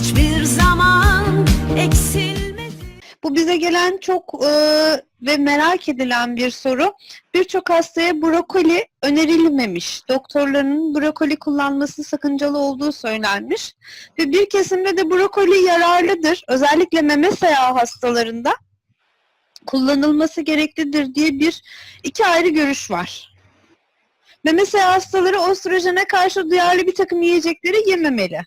hiçbir zaman eksilmedi. Bu bize gelen çok e, ve merak edilen bir soru. Birçok hastaya brokoli önerilmemiş. Doktorların brokoli kullanması sakıncalı olduğu söylenmiş. Ve bir kesimde de brokoli yararlıdır. Özellikle meme seyağı hastalarında kullanılması gereklidir diye bir iki ayrı görüş var. Meme seyağı hastaları ostrojene karşı duyarlı bir takım yiyecekleri yememeli.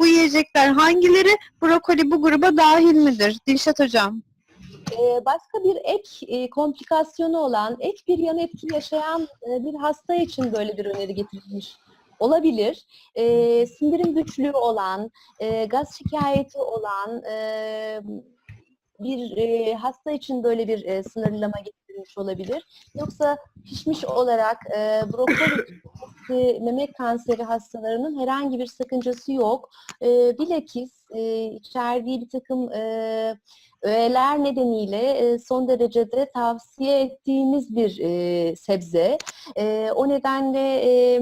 Bu yiyecekler hangileri? Brokoli bu gruba dahil midir? Dilşat Hocam. Ee, başka bir ek e, komplikasyonu olan, ek bir yan etki yaşayan e, bir hasta için böyle bir öneri getirilmiş olabilir. Ee, sindirim güçlüğü olan, e, gaz şikayeti olan e, bir e, hasta için böyle bir e, sınırlama getirilmiş olabilir. Yoksa pişmiş olarak e, brokoli e, meme kanseri hastalarının herhangi bir sakıncası yok. E, bilakis e, içerdiği bir takım e, öğeler nedeniyle e, son derecede tavsiye ettiğimiz bir e, sebze. E, o nedenle e,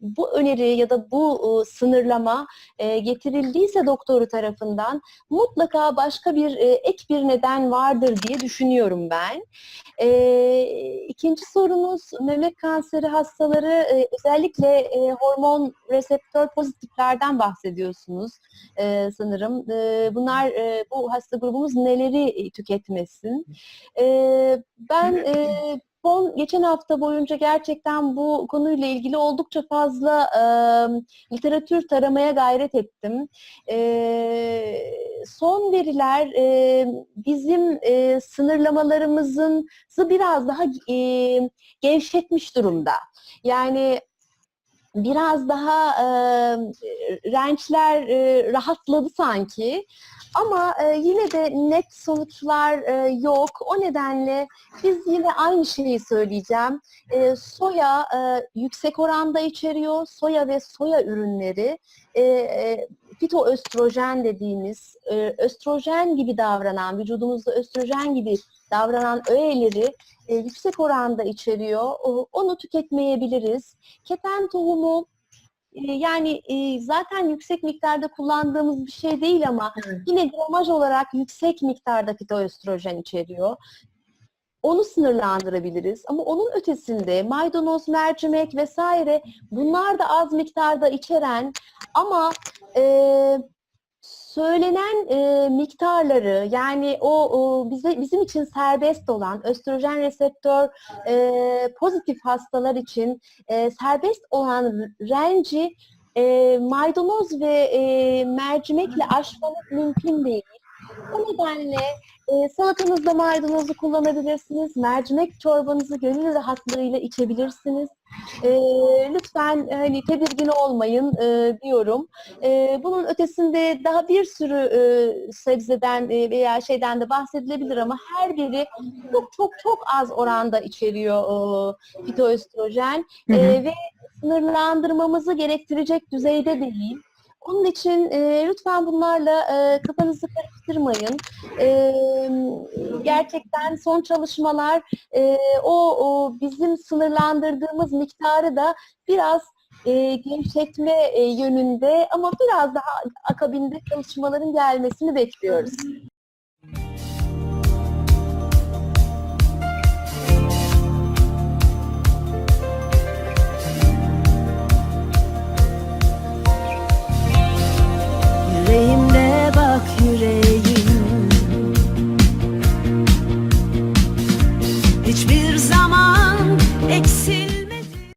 bu öneri ya da bu e, sınırlama e, getirildiyse doktoru tarafından mutlaka başka bir e, ek bir neden vardır diye düşünüyorum ben. E, ikinci sorumuz meme kanseri hastaları e, özellikle e, hormon reseptör pozitiflerden bahsediyorsunuz e, sanırım. E, bunlar e, bu hasta grubumuz neleri tüketmesin? E, ben e, son geçen hafta boyunca gerçekten bu konuyla ilgili oldukça fazla e, literatür taramaya gayret ettim. E, son veriler e, bizim e, sınırlamalarımızın biraz daha e, gevşetmiş durumda. Yani biraz daha e, rençler e, rahatladı sanki. Ama e, yine de net sonuçlar e, yok. O nedenle biz yine aynı şeyi söyleyeceğim. E, soya e, yüksek oranda içeriyor. Soya ve soya ürünleri e, e, fitoöstrojen dediğimiz e, östrojen gibi davranan, vücudumuzda östrojen gibi davranan öğeleri e, yüksek oranda içeriyor. O, onu tüketmeyebiliriz. Keten tohumu e, yani e, zaten yüksek miktarda kullandığımız bir şey değil ama Evet. yine gramaj olarak yüksek miktarda fitoöstrojen içeriyor. Onu sınırlandırabiliriz ama onun ötesinde maydanoz, mercimek vesaire bunlar da az miktarda içeren ama e, söylenen e, miktarları yani o, o bize bizim için serbest olan östrojen reseptör e, pozitif hastalar için e, serbest olan renci e, maydanoz ve e, mercimekle aşmanız mümkün değil. O nedenle e, salatanızda maydanozu kullanabilirsiniz. Mercimek çorbanızı gönül rahatlığıyla içebilirsiniz. E, lütfen hani tedirgin olmayın e, diyorum. E, bunun ötesinde daha bir sürü e, sebzeden e, veya şeyden de bahsedilebilir ama her biri çok çok çok az oranda içeriyor e, fitoöstrojen. E, ve sınırlandırmamızı gerektirecek düzeyde değil. Onun için e, lütfen bunlarla e, kafanızı karıştırmayın. E, gerçekten son çalışmalar e, o, o bizim sınırlandırdığımız miktarı da biraz e, gevşetme e, yönünde ama biraz daha akabinde çalışmaların gelmesini bekliyoruz.